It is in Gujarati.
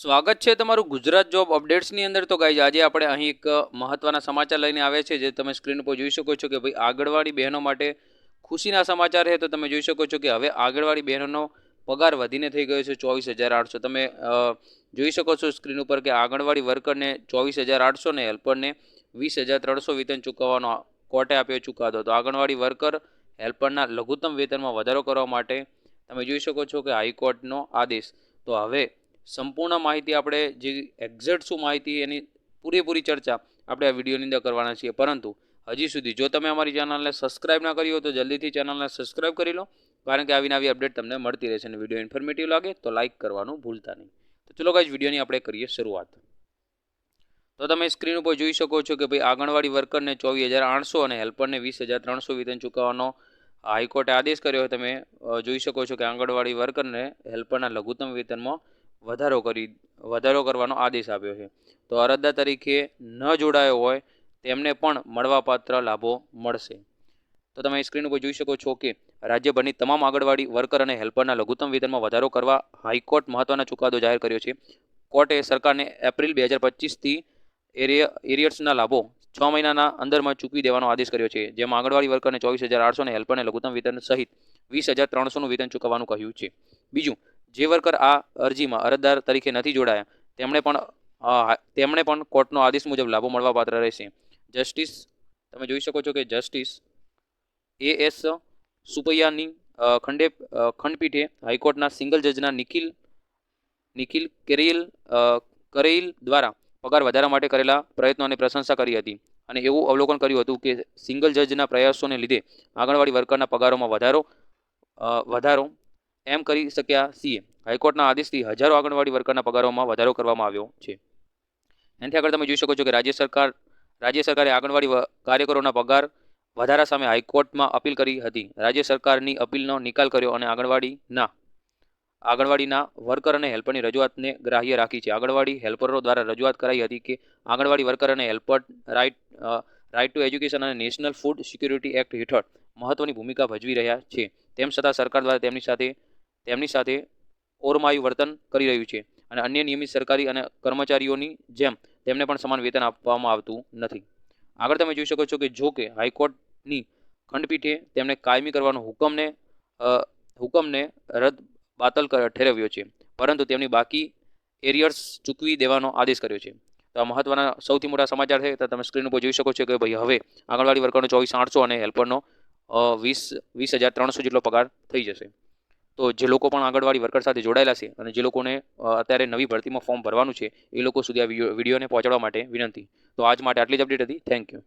સ્વાગત છે તમારું ગુજરાત જોબ અપડેટ્સની અંદર. તો ગાઈઝ આજે આપણે અહીં એક મહત્વના સમાચાર લઈને આવ્યા છે જે તમે સ્ક્રીન ઉપર જોઈ શકો છો કે ભાઈ આગળવાળી બહેનો માટે ખુશીના સમાચાર છે. તો તમે જોઈ શકો છો કે હવે આગળવાળી બહેનોનો પગાર વધીને થઈ ગયો છે ચોવીસ હજાર આઠસો. તમે જોઈ શકો છો સ્ક્રીન ઉપર કે આંગણવાડી વર્કરને ચોવીસ હજાર આઠસો ને હેલ્પરને વીસ હજાર ત્રણસો વેતન ચૂકવવાનો કોર્ટે આપ્યો ચુકાદો. તો આંગણવાડી વર્કર હેલ્પરના લઘુત્તમ વેતનમાં વધારો કરવા માટે તમે જોઈ શકો છો કે હાઈકોર્ટનો આદેશ. તો હવે સંપૂર્ણ માહિતી આપણે જે એક્ઝેક્ટ શું માહિતી એની પૂરેપૂરી ચર્ચા આપણે આ વિડીયોની અંદર કરવાના છીએ. પરંતુ હજી સુધી જો તમે અમારી ચેનલને સબસ્ક્રાઇબ ના કરી હોય તો જલ્દીથી ચેનલને સબસ્ક્રાઇબ કરી લો. કારણ કે આવી અપડેટ તમને મળતી રહેશે અને વીડિયો ઇન્ફોર્મેટિવ લાગે તો લાઇક કરવાનું ભૂલતા નહીં. તો ચલો ગાઈઝ વિડીયોની આપણે કરીએ શરૂઆત. તો તમે સ્ક્રીન ઉપર જોઈ શકો છો કે ભાઈ આંગણવાડી વર્કરને ચોવીસ હજાર આઠસો અને હેલ્પરને વીસ હજાર ત્રણસો વેતન ચૂકવવાનો હાઈકોર્ટે આદેશ કર્યો. હોય તમે જોઈ શકો છો કે આંગણવાડી વર્કરને હેલ્પરના લઘુત્તમ વેતનમાં વધારો કરી, વધારો કરવાનો આદેશ આપ્યો છે. તો અરજદાર તરીકે ન જોડાયો હોય, તેમને પણ મળવાપાત્ર લાભો મળશે. તો તમે સ્ક્રીન ઉપર જોઈ શકો છો કે રાજ્યભરની તમામ આંગણવાડી વર્કર અને હેલ્પરના લઘુત્તમ વેતનમાં વધારો કરવા હાઈકોર્ટ મહત્વનો ચુકાદો જાહેર કર્યો છે. કોર્ટે સરકારને એપ્રિલ બે હજાર પચીસથી એરિયા એરિયર્સના લાભો છ મહિનાના અંદરમાં ચૂકવી દેવાનો આદેશ કર્યો છે, જેમાં આંગણવાડી વર્કરને ચોવીસ હજાર આઠસો અને હેલ્પરને લઘુત્તમ વેતન સહિત વીસ હજાર ત્રણસોનું વેતન ચૂકવવાનું કહ્યું છે. બીજું જે વર્કર આ અરજીમાં અરજદાર તરીકે નથી જોડાયા. તેમણે પણ તેમણે પણ કોર્ટનો આદેશ મુજબ લાભો મળવાપાત્ર રહેશે. જસ્ટિસ, તમે જોઈ શકો છો કે જસ્ટિસ એ એસ સુપૈયાની ખંડે ખંડપીઠે હાઈકોર્ટના સિંગલ જજના નિખિલ નિખિલ કેરેલ કરેલ દ્વારા પગાર વધારા માટે કરેલા પ્રયત્નોની પ્રશંસા કરી હતી. અને એવું અવલોકન કર્યું હતું કે સિંગલ જજના પ્રયાસોને લીધે આંગણવાડી વર્કરના પગારોમાં વધારો વધારો એમ કરી શક્યા છીએ. હાઈકોર્ટના આદેશથી હજારો આંગણવાડી વર્કરના પગારોમાં વધારો કરવામાં આવ્યો છે. એનાથી આગળ તમે જોઈ શકો છો કે રાજ્ય સરકાર, રાજ્ય સરકારે આંગણવાડી કાર્યકરોના પગાર વધારા સામે હાઈકોર્ટમાં અપીલ કરી હતી. રાજ્ય સરકારની અપીલનો નિકાલ કર્યો અને આંગણવાડીના આંગણવાડીના વર્કર અને હેલ્પરની રજૂઆતને ગ્રાહ્ય રાખી છે. આંગણવાડી હેલ્પરો દ્વારા રજૂઆત કરાઈ હતી કે આંગણવાડી વર્કર અને helper right right to education અને નેશનલ ફૂડ સિક્યુરિટી એક્ટ હેઠળ મહત્વની ભૂમિકા ભજવી રહ્યા છે. તેમ છતાં સરકાર દ્વારા તેમની સાથે તેમની સાથે ઓરમાયું વર્તન કરી રહ્યું છે અને અન્ય નિયમિત સરકારી અને કર્મચારીઓની જેમ તેમને પણ સમાન વેતન આપવામાં આવતું નથી. આગળ તમે જોઈ શકો છો કે જો કે હાઈકોર્ટની ખંડપીઠે તેમને કાયમી કરવાનો હુકમને હુકમને રદ બાતલ ઠેરવ્યો છે. પરંતુ તેમની બાકી એરિયર્સ ચૂકવી દેવાનો આદેશ કર્યો છે. તો આ મહત્વના સૌથી મોટા સમાચાર છે, તો તમે સ્ક્રીન ઉપર જોઈ શકો છો કે ભાઈ હવે આંગણવાડી વર્કરનો ચોવીસ આઠસો અને હેલ્પરનો વીસ વીસ હજાર ત્રણસો જેટલો પગાર થઈ જશે. તો જે લોકો પણ આંગણવાડી વર્કર સાથે જોડાયેલા છે અને જે લોકોને અત્યારે નવી ભરતીમાં ફોર્મ ભરવાનું છે, એ લોકો સુધી આ વીડિયો વિડીયોને પહોંચાડવા માટે વિનંતી. તો આજ માટે આટલી જ અપડેટ હતી. Thank you